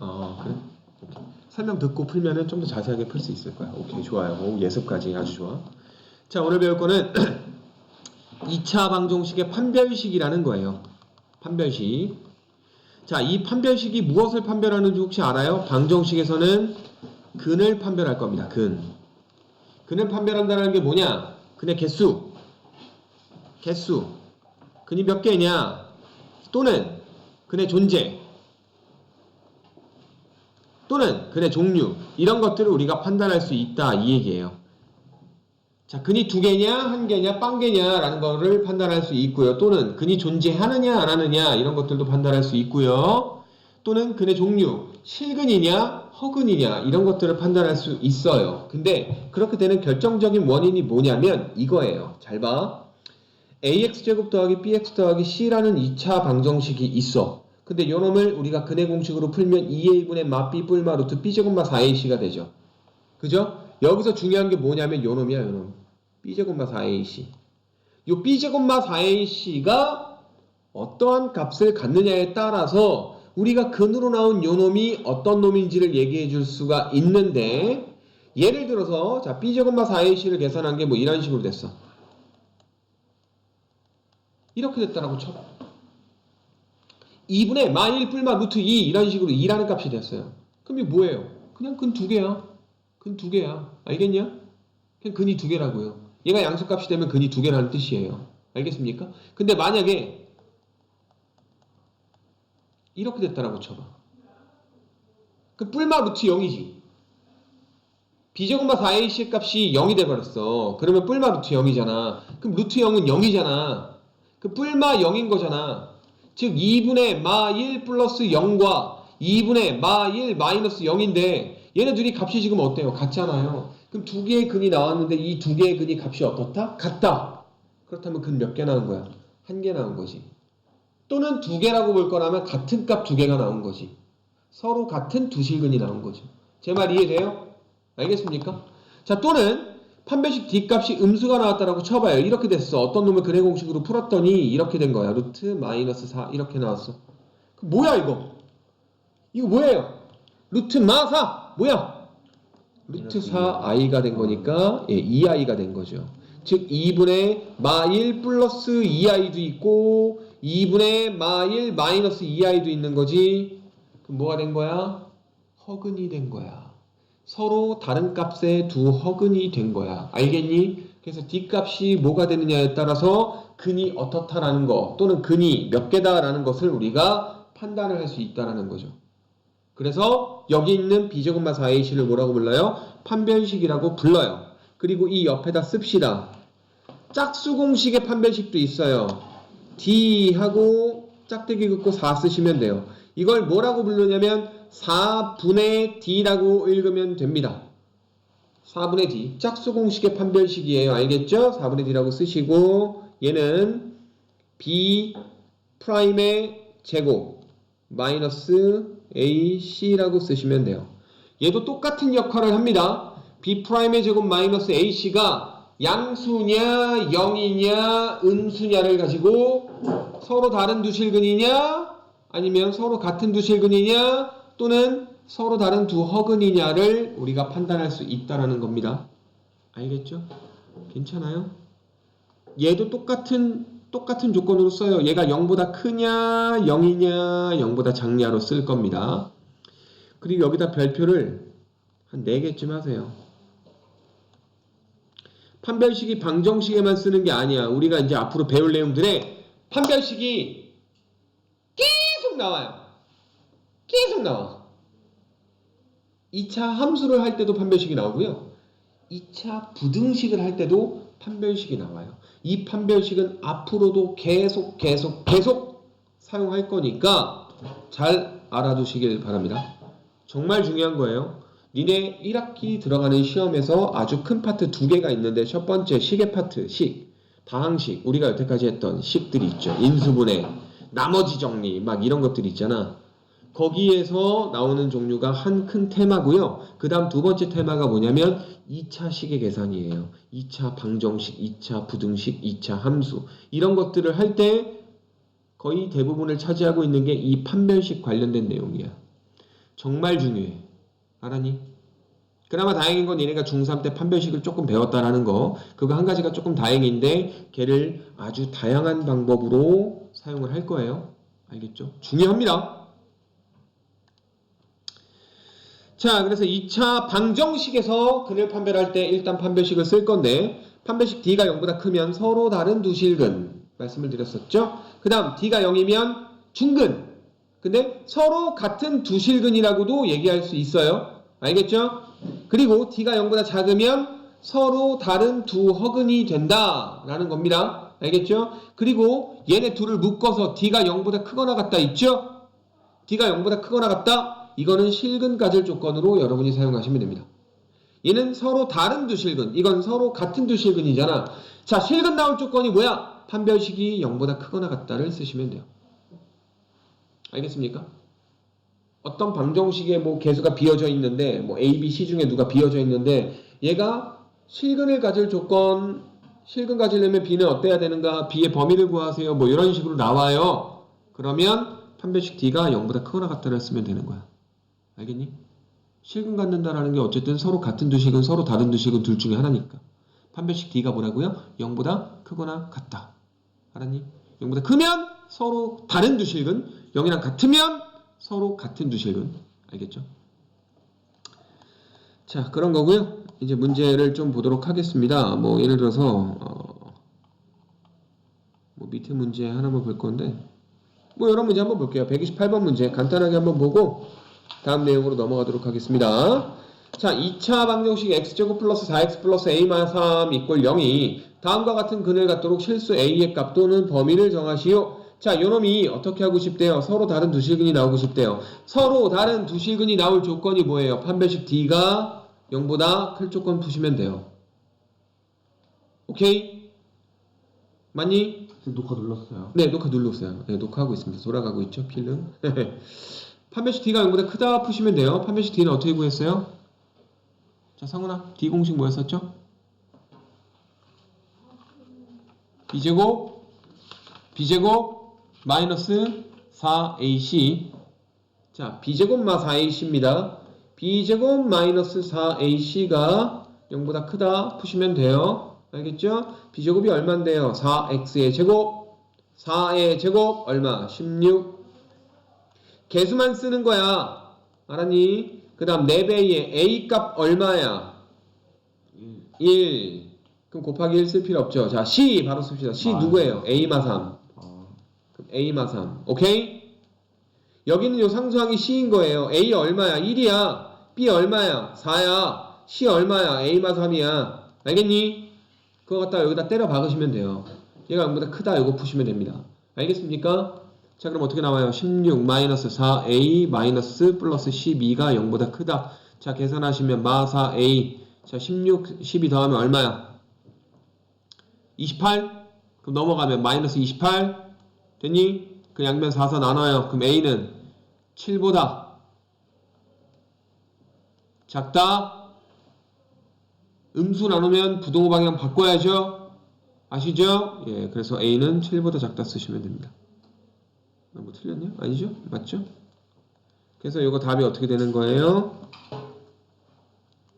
아 그래? 오케이. 설명 듣고 풀면은 좀 더 자세하게 풀 수 있을 거야. 오케이 좋아요. 오, 예습까지 아주 좋아. 자 오늘 배울 거는 2차 방정식의 판별식이라는 거예요. 판별식. 자, 이 판별식이 무엇을 판별하는지 혹시 알아요? 방정식에서는 근을 판별할 겁니다. 근. 근을 판별한다는 게 뭐냐? 근의 개수. 개수. 근이 몇 개냐? 또는 근의 존재. 또는 근의 종류. 이런 것들을 우리가 판단할 수 있다. 이 얘기예요. 자, 근이 두 개냐, 한 개냐, 빵 개냐라는 거를 판단할 수 있고요. 또는 근이 존재하느냐, 안 하느냐 이런 것들도 판단할 수 있고요. 또는 근의 종류, 실근이냐, 허근이냐 이런 것들을 판단할 수 있어요. 근데 그렇게 되는 결정적인 원인이 뭐냐면 이거예요. 잘 봐. ax 제곱 더하기 bx 더하기 c라는 2차 방정식이 있어. 근데 요 놈을 우리가 근의 공식으로 풀면 2a분의 마 b 뿔마 루트 b 제곱마 4ac가 되죠. 그죠? 여기서 중요한 게 뭐냐면 요 놈이야, 요 놈. b제곱마 4ac. 요 b제곱마 4ac가 어떠한 값을 갖느냐에 따라서 우리가 근으로 나온 요 놈이 어떤 놈인지를 얘기해 줄 수가 있는데 예를 들어서 자 b제곱마 4ac를 계산한 게 뭐 이런 식으로 됐어. 이렇게 됐다라고 쳐봐. 2분의 마1 뿔마 루트 2 이런 식으로 2라는 값이 됐어요. 그럼 이게 뭐예요? 그냥 근 두 개야. 근 두 개야. 알겠냐? 그냥 근이 두 개라고요. 얘가 양수값이 되면 근이 두 개라는 뜻이에요. 알겠습니까? 근데 만약에 이렇게 됐다라고 쳐봐. 그 뿔마 루트 0이지. 비제곱마 4ac 값이 0이 돼버렸어. 그러면 뿔마 루트 0이잖아. 그럼 루트 0은 0이잖아. 그 뿔마 0인 거잖아. 즉 2분의 마 1 플러스 0과 2분의 마 1 마이너스 0인데 얘네 둘이 값이 지금 어때요? 같잖아요. 그럼 두 개의 근이 나왔는데 이 두 개의 근이 값이 어떻다? 같다. 그렇다면 근 몇 개 나온 거야? 한 개 나온 거지. 또는 두 개라고 볼 거라면 같은 값 두 개가 나온 거지. 서로 같은 두 실근이 나온 거죠. 제 말 이해돼요? 알겠습니까? 자, 또는 판별식 D값이 음수가 나왔다라고 쳐봐요. 이렇게 됐어. 어떤 놈을 근해 공식으로 풀었더니 이렇게 된 거야. 루트 마이너스 4 이렇게 나왔어. 그 뭐야 이거? 이거 뭐예요? 루트 마사 뭐야? 루트 4i가 된 거니까 예, 2i가 된 거죠. 즉 2분의 마1 플러스 2i도 있고 2분의 마1 마이너스 2i도 있는 거지. 그럼 뭐가 된 거야? 허근이 된 거야. 서로 다른 값의 두 허근이 된 거야. 알겠니? 그래서 D값이 뭐가 되느냐에 따라서 근이 어떻다라는 거 또는 근이 몇 개다라는 것을 우리가 판단을 할 수 있다라는 거죠. 그래서 여기 있는 B제곱마 4AC를 뭐라고 불러요? 판별식이라고 불러요. 그리고 이 옆에다 씁시다. 짝수 공식의 판별식도 있어요. D하고 짝대기 긋고 4 쓰시면 돼요. 이걸 뭐라고 부르냐면 4분의 D라고 읽으면 됩니다. 4분의 D. 짝수 공식의 판별식이에요. 알겠죠? 4분의 D라고 쓰시고 얘는 B 프라임의 제곱 마이너스 AC라고 쓰시면 돼요. 얘도 똑같은 역할을 합니다. B 프라임의 제곱 마이너스 AC가 양수냐, 0이냐, 음수냐를 가지고 서로 다른 두 실근이냐, 아니면 서로 같은 두 실근이냐, 또는 서로 다른 두 허근이냐를 우리가 판단할 수 있다라는 겁니다. 알겠죠? 괜찮아요? 얘도 똑같은 똑같은 조건으로 써요. 얘가 0보다 크냐, 0이냐, 0보다 작냐로 쓸 겁니다. 그리고 여기다 별표를 한 4개쯤 하세요. 판별식이 방정식에만 쓰는 게 아니야. 우리가 이제 앞으로 배울 내용들에 판별식이 계속 나와요. 계속 나와. 2차 함수를 할 때도 판별식이 나오고요. 2차 부등식을 할 때도 판별식이 나와요. 이 판별식은 앞으로도 계속 계속 계속 사용할 거니까 잘 알아두시길 바랍니다. 정말 중요한 거예요. 니네 1학기 들어가는 시험에서 아주 큰 파트 두 개가 있는데 첫 번째 식의 파트, 식, 다항식, 우리가 여태까지 했던 식들이 있죠. 인수분해, 나머지 정리, 막 이런 것들이 있잖아. 거기에서 나오는 종류가 한 큰 테마고요. 그 다음 두 번째 테마가 뭐냐면 2차 식의 계산이에요. 2차 방정식, 2차 부등식, 2차 함수 이런 것들을 할 때 거의 대부분을 차지하고 있는 게 이 판별식 관련된 내용이야. 정말 중요해. 알았니? 그나마 다행인 건 얘네가 중3 때 판별식을 조금 배웠다라는 거. 그거 한 가지가 조금 다행인데 걔를 아주 다양한 방법으로 사용을 할 거예요. 알겠죠? 중요합니다. 자, 그래서 2차 방정식에서 근을 판별할 때 일단 판별식을 쓸 건데 판별식 D가 0보다 크면 서로 다른 두 실근 말씀을 드렸었죠. 그 다음 D가 0이면 중근 근데 서로 같은 두 실근이라고도 얘기할 수 있어요. 알겠죠? 그리고 D가 0보다 작으면 서로 다른 두 허근이 된다라는 겁니다. 알겠죠? 그리고 얘네 둘을 묶어서 D가 0보다 크거나 같다 있죠? D가 0보다 크거나 같다? 이거는 실근 가질 조건으로 여러분이 사용하시면 됩니다. 얘는 서로 다른 두 실근, 이건 서로 같은 두 실근이잖아. 자, 실근 나올 조건이 뭐야? 판별식이 0보다 크거나 같다를 쓰시면 돼요. 알겠습니까? 어떤 방정식에 뭐 개수가 비어져 있는데 뭐 A, B, C 중에 누가 비어져 있는데 얘가 실근을 가질 조건 실근 가지려면 B는 어때야 되는가? B의 범위를 구하세요. 뭐 이런 식으로 나와요. 그러면 판별식 D가 0보다 크거나 같다를 쓰면 되는 거야. 알겠니? 실근 갖는다라는 게 어쨌든 서로 같은 두 식은 서로 다른 두 식은 둘 중에 하나니까. 판별식 D가 뭐라고요? 0보다 크거나 같다. 알았니? 0보다 크면 서로 다른 두 실근, 0이랑 같으면 서로 같은 두 실근. 알겠죠? 자, 그런 거고요. 이제 문제를 좀 보도록 하겠습니다. 뭐 예를 들어서 어, 뭐 밑에 문제 하나만 볼 건데 뭐 이런 문제 한번 볼게요. 128번 문제 간단하게 한번 보고 다음 내용으로 넘어가도록 하겠습니다. 자, 2차 방정식 x제곱 플러스 4x 플러스 a-3 이꼴 0이 다음과 같은 근을 갖도록 실수 a의 값 또는 범위를 정하시오. 자, 요놈이 어떻게 하고 싶대요? 서로 다른 두 실근이 나오고 싶대요. 서로 다른 두 실근이 나올 조건이 뭐예요? 판별식 D가 0보다 클 조건 푸시면 돼요. 오케이? 맞니? 지금 녹화 눌렀어요. 네, 녹화 눌렀어요. 네, 녹화하고 있습니다. 돌아가고 있죠, 필름. 판별식 D가 0보다 크다 푸시면 돼요. 판별식 D는 어떻게 구했어요? 자, 상훈아, D 공식 뭐였었죠? B제곱, B제곱, 마이너스 4AC. 자, B제곱 마 4AC입니다. B제곱 마이너스 4AC가 0보다 크다 푸시면 돼요. 알겠죠? B제곱이 얼만데요? 4X의 제곱, 4의 제곱, 얼마? 16. 개수만 쓰는 거야. 알았니? 그 다음 4배의 A 값 얼마야? 1. 그럼 곱하기 1 쓸 필요 없죠. 자, C 바로 씁시다. C 아. 누구예요? A마 3. 아, 그럼 A마 3. 오케이? 여기는 요 상수항이 C인 거예요. A 얼마야? 1이야. B 얼마야? 4야. C 얼마야? A마 3이야. 알겠니? 그거 갖다가 여기다 때려 박으시면 돼요. 얘가 0보다 크다. 이거 푸시면 됩니다. 알겠습니까? 자, 그럼 어떻게 나와요? 16 마이너스 4A 마이너스 플러스 12가 0보다 크다. 자, 계산하시면 마 4A. 자, 16, 12 더하면 얼마야? 28? 그럼 넘어가면 마이너스 28? 됐니? 그 양면 4서 나눠요. 그럼 A는 7보다 작다. 음수 나누면 부동호 방향 바꿔야죠. 아시죠? 예, 그래서 A는 7보다 작다 쓰시면 됩니다. 나뭐 틀렸냐? 아니죠? 맞죠? 그래서 이거 답이 어떻게 되는 거예요?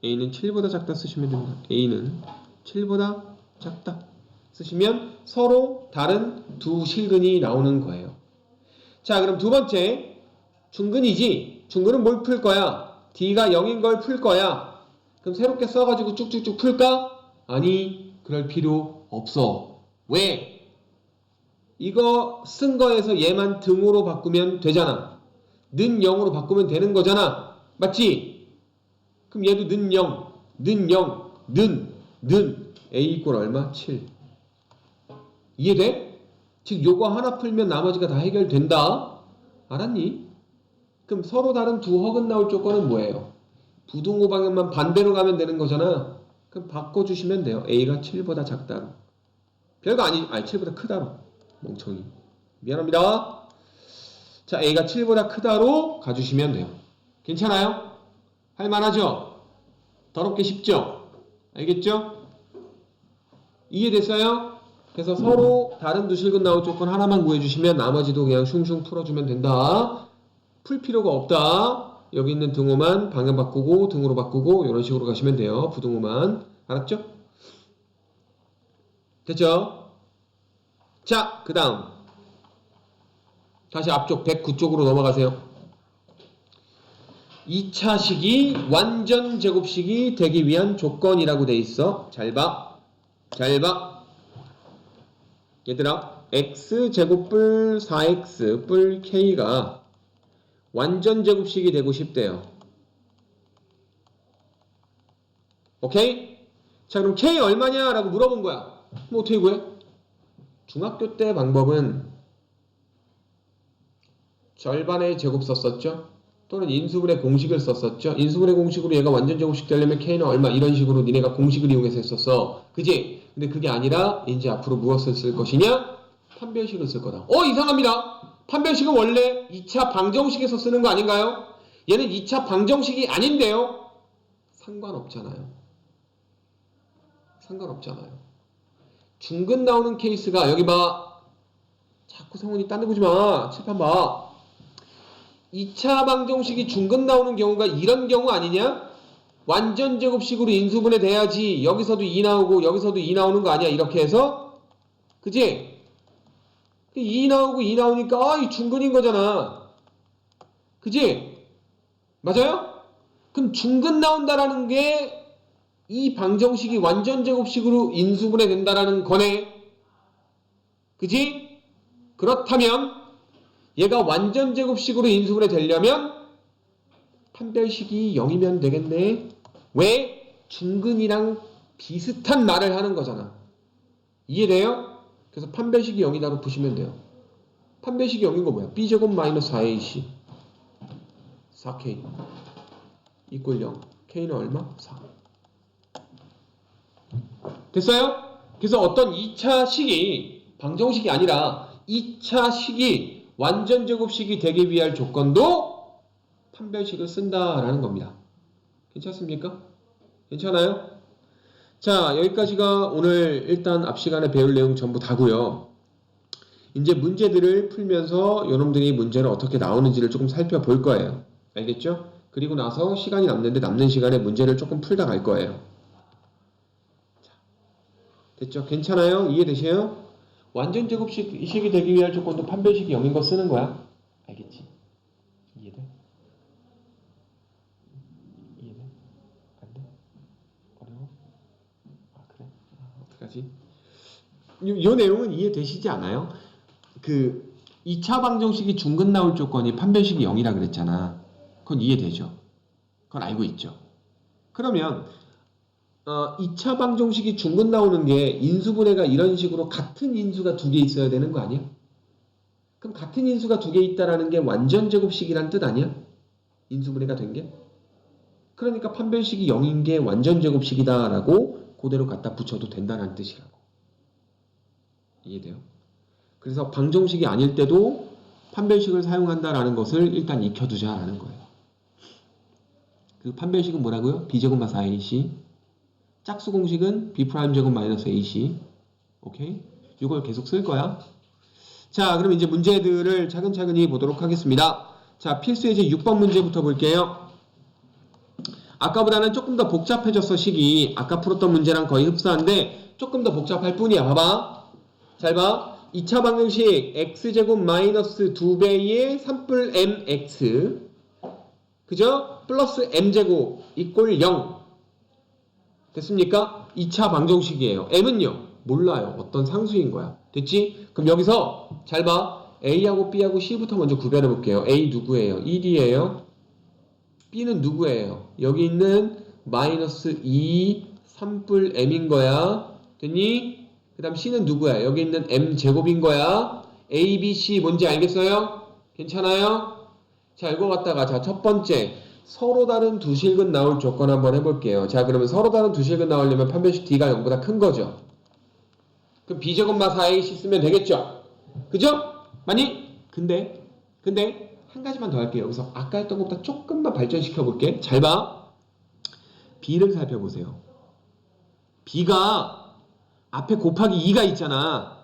A는 7보다 작다 쓰시면 됩니다. A는 7보다 작다 쓰시면 서로 다른 두 실근이 나오는 거예요. 자, 그럼 두 번째 중근이지. 중근은 뭘 풀 거야? D가 0인 걸 풀 거야. 그럼 새롭게 써가지고 쭉쭉쭉 풀까? 아니, 그럴 필요 없어. 왜? 이거 쓴 거에서 얘만 등으로 바꾸면 되잖아. 는 0으로 바꾸면 되는 거잖아. 맞지? 그럼 얘도 는 0, 는 0, 는, 는. A 이꼴 얼마? 7. 이해돼? 즉 요거 하나 풀면 나머지가 다 해결된다. 알았니? 그럼 서로 다른 두 허근 나올 조건은 뭐예요? 부등호 방향만 반대로 가면 되는 거잖아. 그럼 바꿔주시면 돼요. A가 7보다 작다로. 별거 아니, 아니 7보다 크다로. 멍청이. 미안합니다. 자, A가 7보다 크다로 가주시면 돼요. 괜찮아요? 할만하죠? 더럽게 쉽죠? 알겠죠? 이해됐어요? 그래서 서로 다른 두 실근 나올 조건 하나만 구해주시면 나머지도 그냥 슝슝 풀어주면 된다. 풀 필요가 없다. 여기 있는 등호만 방향 바꾸고 등으로 바꾸고 이런 식으로 가시면 돼요. 부등호만. 알았죠? 됐죠? 자, 그 다음. 다시 앞쪽 109쪽으로 넘어가세요. 2차 식이 완전 제곱식이 되기 위한 조건이라고 돼 있어. 잘 봐. 잘 봐. 얘들아, x 제곱 뿔 4x 뿔 k가 완전 제곱식이 되고 싶대요. 오케이? 자, 그럼 k 얼마냐? 라고 물어본 거야. 뭐 어떻게 구해? 중학교 때 방법은 절반의 제곱 썼었죠? 또는 인수분해 공식을 썼었죠? 인수분해 공식으로 얘가 완전 제곱식 되려면 k는 얼마 이런 식으로 니네가 공식을 이용해서 했었어. 그지? 근데 그게 아니라 이제 앞으로 무엇을 쓸 것이냐? 판별식을 쓸 거다. 어 이상합니다. 판별식은 원래 2차 방정식에서 쓰는 거 아닌가요? 얘는 2차 방정식이 아닌데요. 상관없잖아요. 상관없잖아요. 중근 나오는 케이스가 여기 봐. 자꾸 성훈이 딴 데 보지 마. 칠판 봐. 2차 방정식이 중근 나오는 경우가 이런 경우 아니냐? 완전 제곱식으로 인수분해 돼야지 여기서도 2 나오고 여기서도 2 나오는 거 아니야? 이렇게 해서 그지? 2 나오고 2 나오니까 아, 이 중근인 거잖아. 그지? 맞아요? 그럼 중근 나온다라는 게 이 방정식이 완전 제곱식으로 인수분해 된다라는 거네. 그지? 그렇다면 얘가 완전 제곱식으로 인수분해 되려면 판별식이 0이면 되겠네. 왜? 중근이랑 비슷한 말을 하는 거잖아. 이해돼요? 그래서 판별식이 0이다로 보시면 돼요. 판별식이 0인 거 뭐야? b제곱 마이너스 4ac 4k 이꼴 0 k는 얼마? 4 됐어요? 그래서 어떤 2차 식이 방정식이 아니라 2차 식이 완전 제곱식이 되기 위한 조건도 판별식을 쓴다라는 겁니다. 괜찮습니까? 괜찮아요? 자, 여기까지가 오늘 일단 앞 시간에 배울 내용 전부 다고요. 이제 문제들을 풀면서 여러분들이 문제를 어떻게 나오는지를 조금 살펴볼 거예요. 알겠죠? 그리고 나서 시간이 남는데 남는 시간에 문제를 조금 풀다 갈 거예요. 자, 됐죠? 괜찮아요? 이해되세요? 완전 제곱식이 되기 위한 조건도 판별식이 0인 거 쓰는 거야. 알겠지? 이해돼? 이해돼? 안 돼? 어려워? 아 그래? 아, 어떡하지? 이, 이 내용은 이해되시지 않아요? 그 2차 방정식이 중근 나올 조건이 판별식이 0이라 그랬잖아. 그건 이해되죠? 그건 알고 있죠? 그러면 어, 2차 방정식이 중근 나오는 게 인수분해가 이런 식으로 같은 인수가 두 개 있어야 되는 거 아니야? 그럼 같은 인수가 두 개 있다라는 게 완전 제곱식이란 뜻 아니야? 인수분해가 된 게? 그러니까 판별식이 0인 게 완전 제곱식이다라고 그대로 갖다 붙여도 된다는 뜻이라고. 이해돼요? 그래서 방정식이 아닐 때도 판별식을 사용한다라는 것을 일단 익혀두자라는 거예요. 그 판별식은 뭐라고요? b제곱마 4ac 짝수 공식은 b 프라임 제곱 마이너스 ac 오케이? 이걸 계속 쓸 거야. 자, 그럼 이제 문제들을 차근차근히 보도록 하겠습니다. 자, 필수 예제 6번 문제부터 볼게요. 아까보다는 조금 더 복잡해졌어, 식이. 아까 풀었던 문제랑 거의 흡사한데 조금 더 복잡할 뿐이야. 봐봐. 잘 봐. 2차 방정식 x제곱 마이너스 2배의 3뿔 mx 그죠? 플러스 m제곱 이꼴 0 됐습니까? 2차 방정식이에요. m은요? 몰라요. 어떤 상수인 거야. 됐지? 그럼 여기서 잘 봐. a하고 b하고 c부터 먼저 구별해 볼게요. a 누구예요? 1이에요. b는 누구예요? 여기 있는 마이너스 2 3뿔 m인 거야. 됐니? 그 다음 c는 누구야? 여기 있는 m 제곱인 거야. a, b, c 뭔지 알겠어요? 괜찮아요? 자, 이거 갖다가 자, 첫 번째 서로 다른 두 실근 나올 조건 한번 해볼게요. 자, 그러면 서로 다른 두 실근 나오려면 판별식 d가 0보다 큰 거죠. 그럼 b제곱마 4ac 쓰면 되겠죠? 그죠? 맞니? 근데 근데 한 가지만 더 할게요. 여기서 아까 했던 것보다 조금만 발전시켜 볼게. 잘 봐. b를 살펴보세요. b가 앞에 곱하기 2가 있잖아.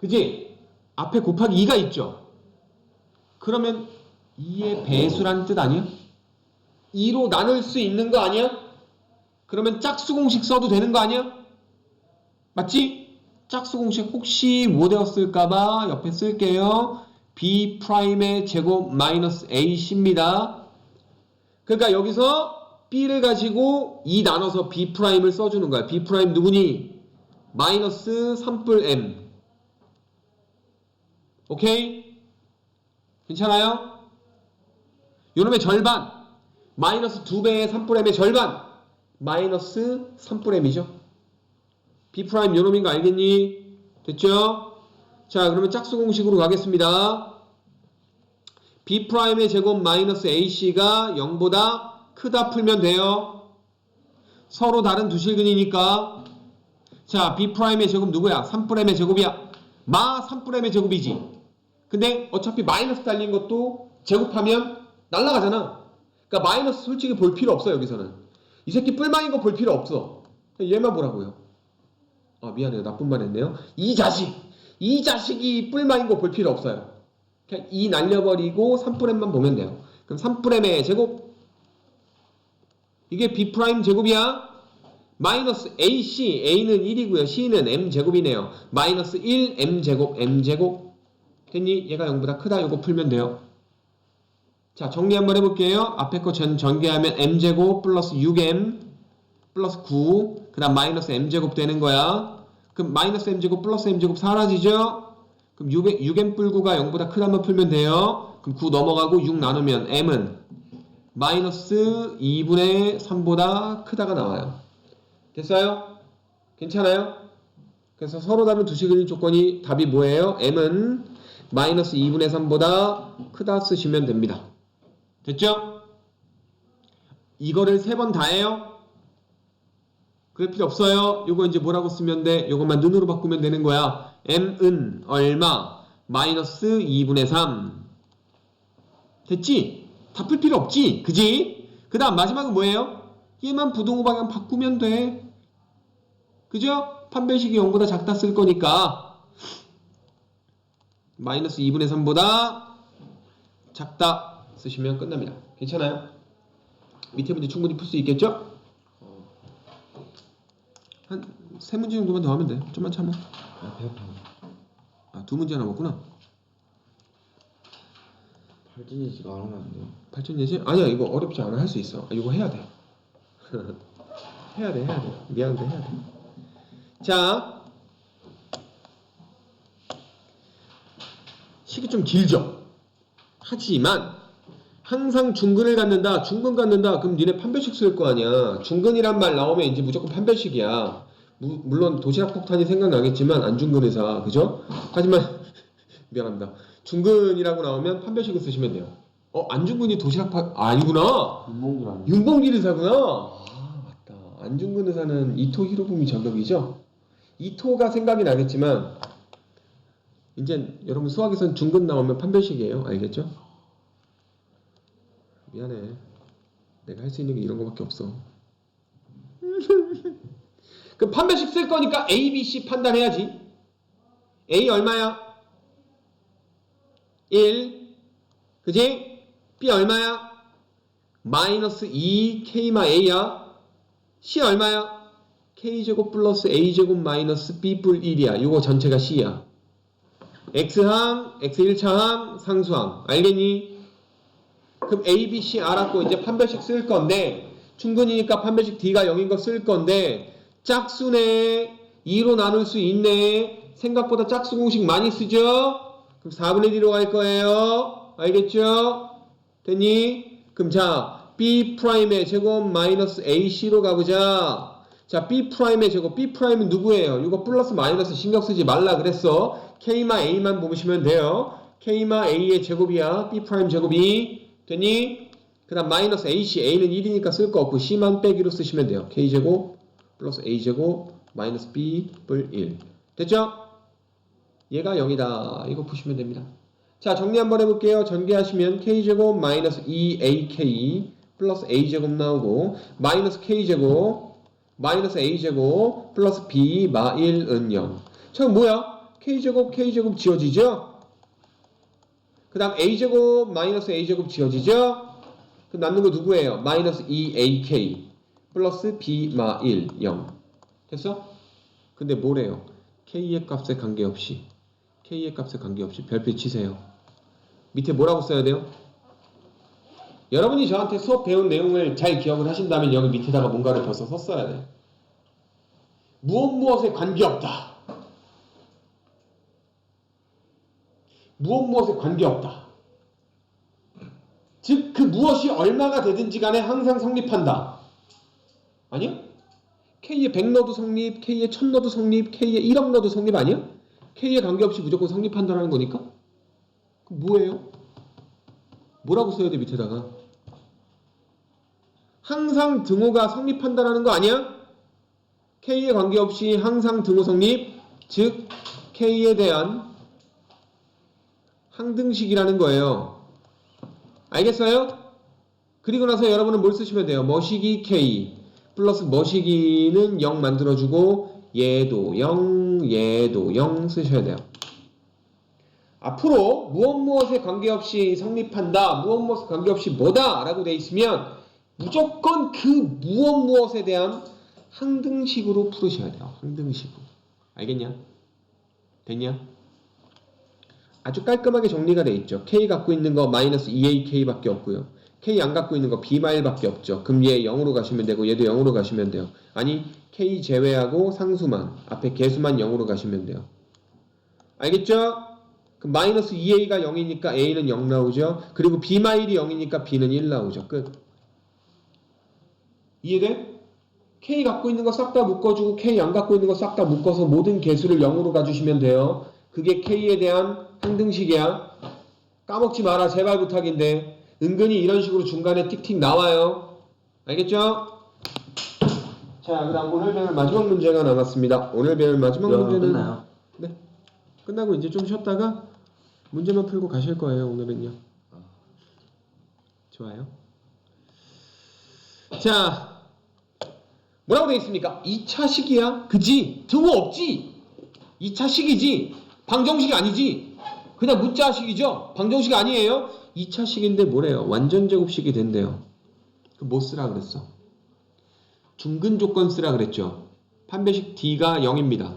그지? 앞에 곱하기 2가 있죠. 그러면 2의 배수란 뜻 아니야? 2로 나눌 수 있는 거 아니야? 그러면 짝수 공식 써도 되는 거 아니야? 맞지? 짝수 공식 혹시 못 외웠을까봐 옆에 쓸게요. b 프라임의 제곱 마이너스 ac입니다. 그러니까 여기서 b를 가지고 2 나눠서 b 프라임을 써주는 거야. b 누구니? 마이너스 3뿔 m. 오케이? 괜찮아요? 요놈의 절반 마이너스 2배의 3뿔 m의 절반 마이너스 3뿔 m이죠. b 프라임 요놈인 거 알겠니? 됐죠? 자 그러면 짝수 공식으로 가겠습니다. b 프라임의 제곱 마이너스 ac가 0보다 크다 풀면 돼요. 서로 다른 두 실근이니까 자 b 프라임의 제곱 누구야? 3뿔 m의 제곱이야. 마 3뿔 m의 제곱이지. 근데 어차피 마이너스 달린 것도 제곱하면 날라가잖아. 그러니까 마이너스 솔직히 볼 필요 없어 여기서는. 이 새끼 뿔망인 거 볼 필요 없어. 얘만 보라고요. 아 미안해요 나쁜 말 했네요. 이 자식 이 자식이 뿔망인 거 볼 필요 없어요. 그냥 이 날려버리고 3프렘만 보면 돼요. 그럼 3프렘의 제곱 이게 B 프라임 제곱이야. 마이너스 AC A는 1이고요. C는 M 제곱이네요. 마이너스 1 M 제곱 M 제곱 됐니? 얘가 0보다 크다. 이거 풀면 돼요. 자 정리 한번 해볼게요. 앞에 거 전 전개하면 M 제곱 플러스 6M 플러스 9, 그 다음 마이너스 m제곱 되는 거야. 그럼 마이너스 m제곱 플러스 m제곱 사라지죠? 그럼 6, 6m 뿔 9가 0보다 크다만 풀면 돼요. 그럼 9 넘어가고 6 나누면 m은 마이너스 2분의 3보다 크다가 나와요. 됐어요? 괜찮아요? 그래서 서로 다른 두 식의 조건이 답이 뭐예요? m은 마이너스 2분의 3보다 크다 쓰시면 됩니다. 됐죠? 이거를 세 번 다 해요? 그럴 필요 없어요. 요거 이제 뭐라고 쓰면 돼? 요것만 눈으로 바꾸면 되는 거야. m은 얼마? 마이너스 2분의 3. 됐지? 다 풀 필요 없지? 그지? 그 다음 마지막은 뭐예요? 얘만 부동호 방향 바꾸면 돼. 그죠? 판별식이 0보다 작다 쓸 거니까 마이너스 2분의 3보다 작다 쓰시면 끝납니다. 괜찮아요? 밑에 문제 충분히 풀 수 있겠죠? 한 세 문제 정도만 더 하면 돼. 좀만 참아. 아, 배 아파. 아, 두 문제 남았구나. 팔진이지가 안 하면 안 돼요. 8천 예시? 아니야, 이거 어렵지 않아. 할 수 있어. 아, 이거 해야 돼. 해야 돼, 해야 돼. 미안한데 해야 돼. 자. 식이 좀 길죠? 하지만 항상 중근을 갖는다, 중근 갖는다. 그럼 니네 판별식 쓸 거 아니야. 중근이란 말 나오면 이제 무조건 판별식이야. 무- 물론 도시락 폭탄이 생각나겠지만 안중근 의사, 그죠? 하지만 미안합니다. 중근이라고 나오면 판별식을 쓰시면 돼요. 어, 안중근이 도시락 파 아, 아니구나. 윤봉길 아니에요? 윤봉길 의사구나. 아, 맞다. 안중근 의사는 이토 히로부미 전력이죠. 이토가 생각이 나겠지만 이제 여러분 수학에선 중근 나오면 판별식이에요. 알겠죠? 미안해. 내가 할 수 있는 게 이런 거밖에 없어. 그 판별식 쓸 거니까 A, B, C 판단해야지. A 얼마야? 1. 그지? B 얼마야? 마이너스 2 K마 A야. C 얼마야? K제곱 플러스 A제곱 마이너스 B뿔 1이야. 이거 전체가 C야. X항, X1차항, 상수항. 알겠니? 그럼 A, B, C 알았고 이제 판별식 쓸 건데 충분히니까 판별식 D가 0인 거 쓸 건데 짝수네 2로 나눌 수 있네 생각보다 짝수 공식 많이 쓰죠? 그럼 4분의 1로 갈 거예요 알겠죠? 됐니? 그럼 자 B 프라임의 제곱 마이너스 AC로 가보자 자 B 프라임의 제곱 B 프라임은 누구예요? 이거 플러스 마이너스 신경 쓰지 말라 그랬어 K마 A만 보시면 돼요 K마 A의 제곱이야 B 프라임 제곱이 됐니? 그 다음 마이너스 AC A는 1이니까 쓸 거 없고 C만 빼기로 쓰시면 돼요 K제곱 플러스 A제곱 마이너스 B 뿔 1. 됐죠? 얘가 0이다. 이거 보시면 됩니다. 자, 정리 한번 해볼게요. 전개하시면 K제곱 마이너스 2AK 플러스 A제곱 나오고 마이너스 K제곱 마이너스 a제곱 플러스 b 마 1은 0. 저 뭐야? k제곱 k제곱 지워지죠? 그 다음 a제곱 마이너스 a제곱 지워지죠? 그럼 남는 거 누구예요? 마이너스 2ak 플러스 b 마 1, 0. 됐어? 근데 뭐래요? k의 값에 관계없이 k의 값에 관계없이 별표 치세요. 밑에 뭐라고 써야 돼요? 여러분이 저한테 수업 배운 내용을 잘 기억을 하신다면 여기 밑에다가 뭔가를 벌써 썼어야 돼. 무엇 무엇에 관계없다. 무엇 무엇에 관계없다. 즉 그 무엇이 얼마가 되든지 간에 항상 성립한다. 아니요? K에 100 넣어도 성립, K에 1000 넣어도 성립, K에 1억 넣어도 성립 아니야? K에 관계없이 무조건 성립한다는 거니까? 뭐예요? 뭐라고 써야 돼 밑에다가? 항상 등호가 성립한다라는 거 아니야? K에 관계없이 항상 등호 성립, 즉 K에 대한 항등식이라는 거예요. 알겠어요? 그리고 나서 여러분은 뭘 쓰시면 돼요? 머시기 K 플러스 머시기는 0 만들어주고 얘도 0, 얘도 0 쓰셔야 돼요. 앞으로 무엇 무엇에 관계없이 성립한다, 무엇 무엇에 관계없이 뭐다 라고 돼 있으면 무조건 그 무엇 무엇에 대한 항등식으로 풀으셔야 돼요. 항등식으로. 알겠냐? 됐냐? 아주 깔끔하게 정리가 돼 있죠. K 갖고 있는 거 마이너스 2AK 밖에 없고요. K 안 갖고 있는 거 B 마일 밖에 없죠. 얘 0으로 가시면 되고 얘도 0으로 가시면 돼요. 아니 K 제외하고 상수만 앞에 개수만 0으로 가시면 돼요. 알겠죠? 그럼 마이너스 2A가 0이니까 A는 0 나오죠. 그리고 B 마일이 0이니까 B는 1 나오죠. 끝. 이해돼? K 갖고 있는 거 싹 다 묶어주고 K 안 갖고 있는 거 싹 다 묶어서 모든 개수를 0으로 가주시면 돼요. 그게 K에 대한 항등식이야. 까먹지 마라. 제발 부탁인데. 은근히 이런 식으로 중간에 틱틱 나와요. 알겠죠? 자, 그 다음 오늘 배울 마지막 문제가 남았습니다. 오늘 배울 마지막 문제는 끝나요? 네. 끝나고 이제 좀 쉬었다가 문제만 풀고 가실 거예요, 오늘은요. 좋아요. 자, 뭐라고 돼 있습니까? 2차 식이야. 그지? 등호 없지? 2차 식이지? 방정식이 아니지? 그냥 문자식이죠? 방정식 아니에요? 2차 식인데 뭐래요? 완전 제곱식이 된대요. 그뭐 쓰라 그랬어? 중근 조건 쓰라 그랬죠? 판별식 D가 0입니다.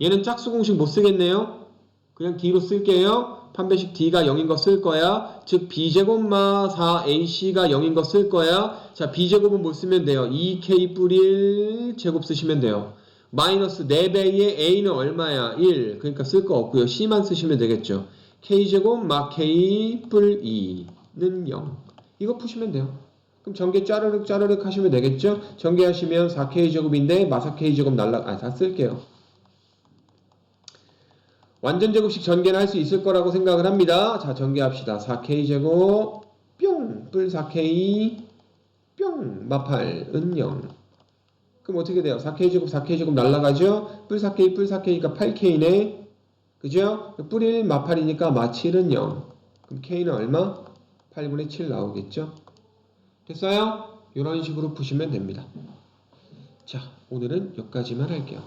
얘는 짝수 공식 못 쓰겠네요. 그냥 D로 쓸게요. 판별식 D가 0인 거 쓸 거야. 즉 B제곱마 4AC가 0인 거 쓸 거야. 자 B제곱은 못 쓰면 돼요. 2K 뿌릴 제곱 쓰시면 돼요. 마이너스 4배의 A는 얼마야? 1. 그러니까 쓸 거 없고요. C만 쓰시면 되겠죠. K제곱 마 K 뿔 2는 0. 이거 푸시면 돼요. 그럼 전개 짜르륵 짜르륵 하시면 되겠죠? 전개하시면 4K제곱인데 마사 K제곱 날라 아, 다 쓸게요. 완전 제곱식 전개는 할 수 있을 거라고 생각을 합니다. 자, 전개합시다. 4K제곱 뿅! 뿔 4K 뿅! 마팔은 0. 그럼 어떻게 돼요? 4K제곱 4K제곱 날라가죠? 뿔 4K 뿔 4K니까 8K네. 그죠? 뿔 1 마팔이니까 마 7은 0. 그럼 K는 얼마? 8분의 7 나오겠죠? 됐어요? 이런 식으로 푸시면 됩니다. 자, 오늘은 여기까지만 할게요.